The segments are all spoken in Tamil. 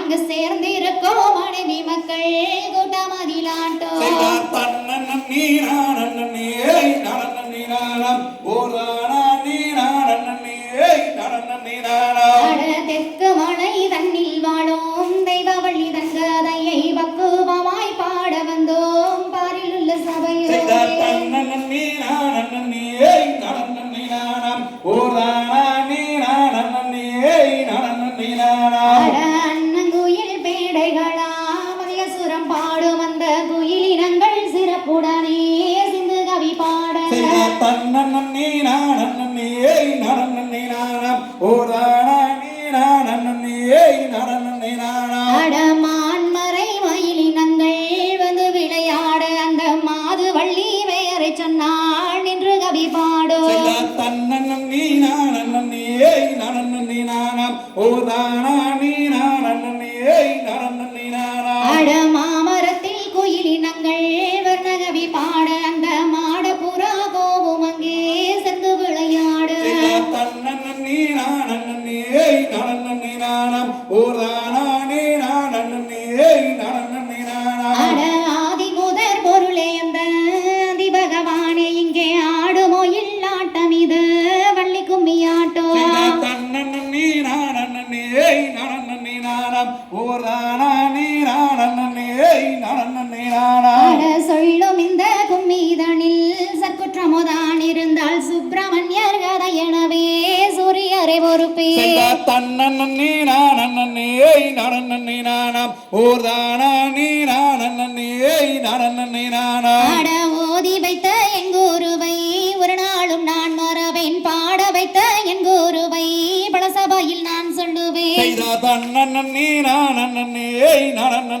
அங்கு சேர்ந்திருக்கோ மனைவி மக்கள் கூட்டமதிலாட்டோ நீ நான் நீ நான் ஓ உடனே சிந்து கவி பாட தன்னன்னம் நீ நானன்னம் நீ ஏய் நரன்னம் நீ நானம் ஓரானா நீ நானன்னம் நீ ஏய் நரன்னம் நீ நானம் அடமான் மறை மயிலினங்கள் வந்து விளையாட அந்த மாது வள்ளி பெயரை சொன்னாள் நின்று கவி பாடோ. தன்னன்னம் நீ நானன்னம் நீ நானம் ஓரா ஒரே ஒரு பேர் தன்னி நானி ஏய் நானி நானா ஓர் தானா நீ நானி ஏய் நானி நானா ஆட ஓதி வைத்த என் குருவை ஒரு நாளும் நான் மறவேன். பாட வைத்த என் குருவை பல சபையில் நான் சொல்லுவேன். தன்னி நானி ஏய் நானி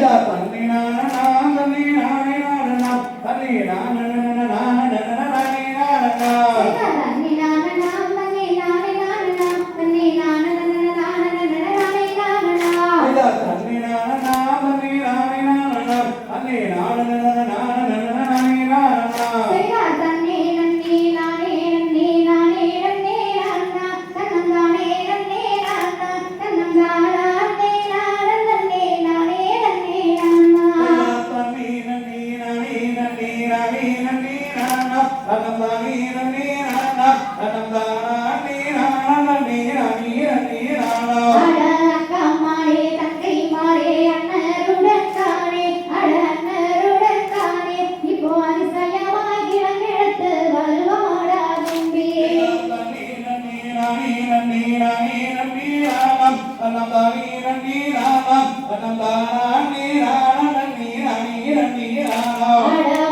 da ஆடா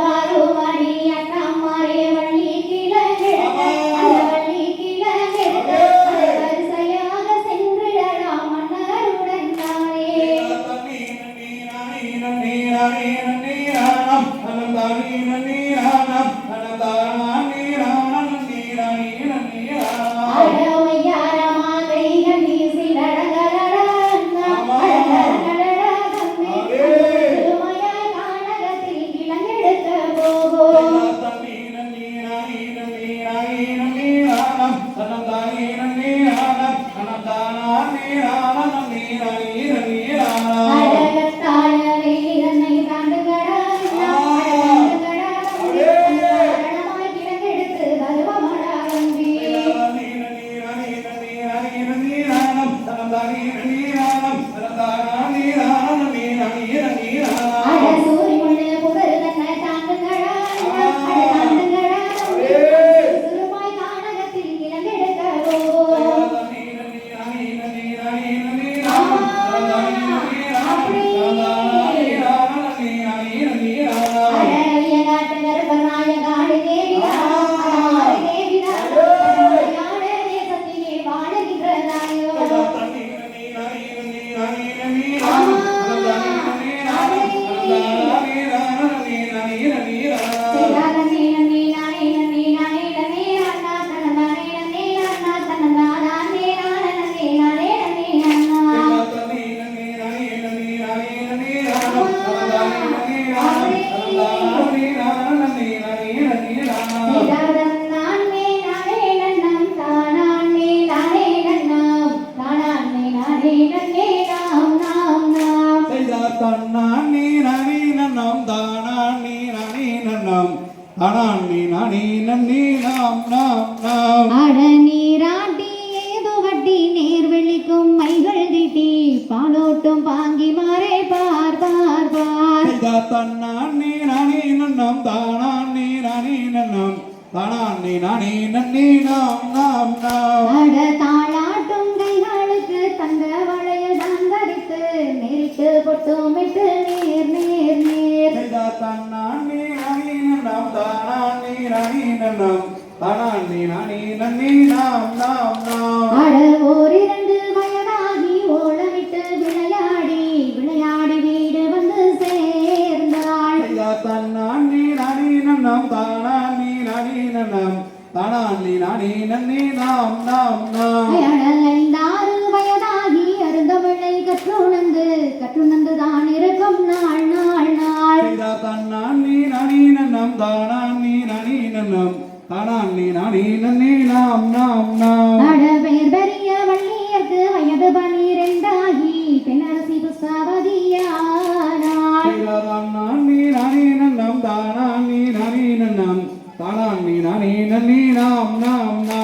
தன்னானி நனி நன்னம் தானானி நனி நன்னம் தானானி நனி நன்னி நாம் நாம் நாம். அட நீராட்டி ஏதோ வட்டி நேர் வெள்ளிக்கும் மைகள் திட்டி பாலோட்டும் பாங்கி மாறே பார் பார் பார். தன்னானி நனி நன்னம் தானானி நனி நன்னம் தானானி நனி நன்னி நாம் நாம் நாம். அட தாளாட்டும் பொட்டும் விட்டு நேர் நேர். நேர் தன்னானி நனி நன்னம் தானானி நனி நன்னம். தானானி நனி நன்னி நாம் நாம் நாம். அட ஓரிரண்டு வயதாகி ஓலமிட்டு விளையாடி விளையாடி வீடு வந்து சேர்ந்தாள். தன்னானி நனி தானானி நனி நன்னம். தானானி நனி நன்னி நாம் நாம் நாம். ஐந்தாறு வயதாகி அருந்தமிழை கற்றுணர்ந்து கற்றுணர்ந்து தான் இருக்கும் நாள் நாள் நாள். தன்னான் நீ நானே நம் தானான் நீ நானே நம். தானான் நீ நானே நன்னே நாம் நாம் நாம். அடவேர் பெரிய வள்ளியர்க்கு வயது பனிரெண்டாகி பெண்ணரசி புஸ்தவதியானாள். தன்னான் நீ நானே நம் தானான் நீ நானே நம். தானான் நீ நானே நன்னே நாம் நாம் நாம்.